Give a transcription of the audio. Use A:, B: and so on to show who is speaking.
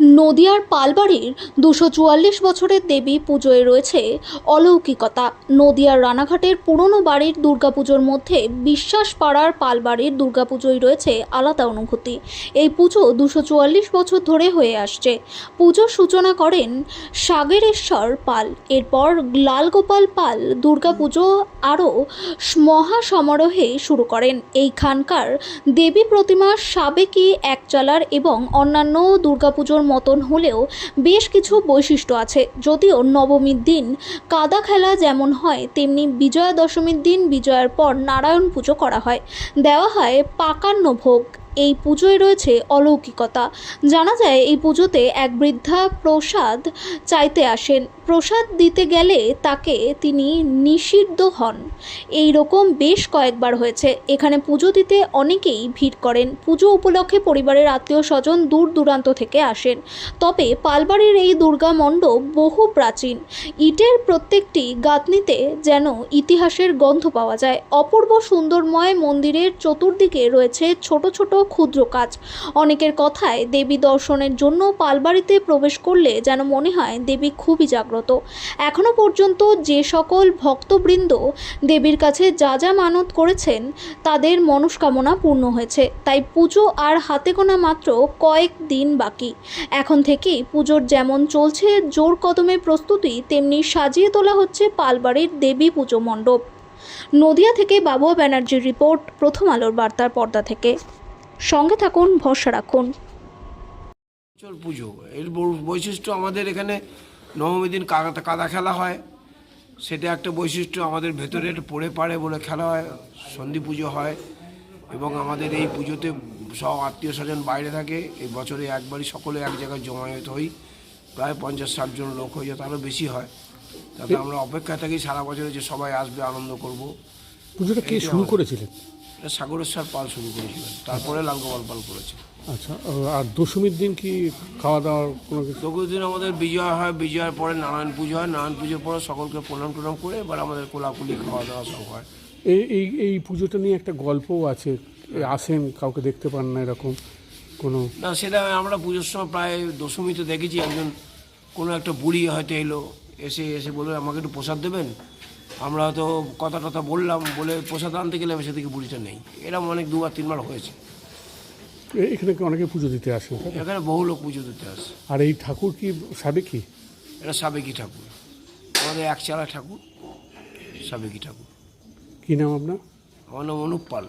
A: নদিয়ার পালবাড়ির দুশো চুয়াল্লিশ বছরের দেবী পুজোয় রয়েছে অলৌকিকতা। নদিয়ার রানাঘাটের পুরনো বাড়ির দুর্গাপুজোর মধ্যে বিশ্বাস পাড়ার পালবাড়ির দুর্গাপুজোয় রয়েছে আলাদা অনুভূতি। এই পুজো দুশো চুয়াল্লিশ বছর ধরে হয়ে আসছে। পুজোর সূচনা করেন সাগরেশ্বর পাল। এরপর লালগোপাল পাল দুর্গাপুজো আরও মহা সমারোহে শুরু করেন। এইখানকার দেবী প্রতিমা সাবেকি একচালার এবং অন্যান্য দুর্গাপুজোর মতন হলেও বেশ কিছু বৈশিষ্ট্য আছে। যদিও নবমীর দিন কাদা খেলা যেমন হয়, তেমনি বিজয়া দশমীর দিন বিজয়ার পর নারায়ণ পুজো করা হয়। দেওয়া হয় পাকান্ন ভোগ। এই পুজোয় রয়েছে অলৌকিকতা। জানা যায়, এই পুজোতে এক বৃদ্ধা প্রসাদ চাইতে আসেন। প্রসাদ দিতে গেলে তাকে তিনি নিষিদ্ধ হন। এই রকম বেশ কয়েকবার হয়েছে। এখানে পুজো দিতে অনেকেই ভিড় করেন। পুজো উপলক্ষে পরিবারের আত্মীয় স্বজন দূর দূরান্ত থেকে আসেন। তবে পালবাড়ির এই দুর্গা মণ্ডপ বহু প্রাচীন। ইটের প্রত্যেকটি গাঁথনিতে যেন ইতিহাসের গন্ধ পাওয়া যায়। অপূর্ব সুন্দরময় মন্দিরের চতুর্দিকে রয়েছে ছোট ছোট ক্ষুদ্র কাজ। অনেকের কথায় দেবী দর্শনের জন্য পালবাড়িতে প্রবেশ করলে যেন মনে হয় দেবী খুবই জাগ্রত। এখনও পর্যন্ত যে সকল ভক্তবৃন্দ দেবীর কাছে যা যা মানত করেছেন, তাদের মনস্কামনা পূর্ণ হয়েছে। তাই পুজো আর হাতে গোনা মাত্র কয়েক দিন বাকি। এখন থেকেই পুজোর যেমন চলছে, জোর কদমে প্রস্তুতি, তেমনি সাজিয়ে তোলা হচ্ছে পালবাড়ির দেবী পুজো মণ্ডপ। নদিয়া থেকে বাবুয়া ব্যানার্জির রিপোর্ট, প্রথম আলোর বার্তার পর্দা থেকে। সঙ্গে থাকুন ভরসা রাখুন।
B: পুজো। এর বৈশিষ্ট্য আমাদের এখানে নবমী দিন কাদা কাদা খেলা হয়। সেটা একটা বৈশিষ্ট্য আমাদের ভেতরে পড়ে পাড়ে বলে খেলা হয় সন্ধি পুজো হয় এবং আমাদের এই পুজোতে সব আত্মীয় স্বজন বাইরে থাকে। এই বছরে একবারই সকলে এক জায়গায় জমায়েত হই। প্রায় পঞ্চাশ ষাট জন লোক হয়ে যায় তারও বেশি হয়। তাতে আমরা অপেক্ষা থাকি সারা বছরে যে সবাই আসবে আনন্দ করব।
C: পুজোটা কে শুরু করেছিলেন?
B: সাগরেশ্বর পাল শুরু করেছিলেন তারপরে লালগোপাল পাল করেছে।
C: আচ্ছা আর দশমীর দিন কি খাওয়া দাওয়ার কোনো কিছু?
B: দিন আমাদের বিজয় হয় বিজয়ের পরে নারায়ণ পুজো হয়। নারায়ণ পুজোর পরে সকলকে প্রণাম টনাম করে এবার আমাদের কোলাকুলি খাওয়া দাওয়া সব হয়।
C: এই এই এই পুজোটা নিয়ে একটা গল্পও আছে। আসেন কাউকে দেখতে পান না এরকম কোনো?
B: না সেটা আমরা পুজোর সময় প্রায় দশমীতে দেখেছি। একজন কোনো একটা বুড়ি হয়তো এলো এসে এসে বলে আমাকে একটু প্রসাদ দেবেন? আমরা হয়তো কথা টথা বললাম বলে প্রসাদ আনতে গেলাম সেদিকে বুড়িটা নেই। এরকম অনেক দুবার তিনবার হয়েছে।
C: এখানে কি অনেকে পুজো দিতে আসে
B: এখানে বহু লোক পুজো দিতে আসে।
C: আর এই ঠাকুর কি সাবেকি
B: এটা সাবেকি ঠাকুর। আমাদের একচালা ঠাকুর সাবেকি ঠাকুর।
C: কী নাম আপনার?
B: আমার নাম অনুপ পাল।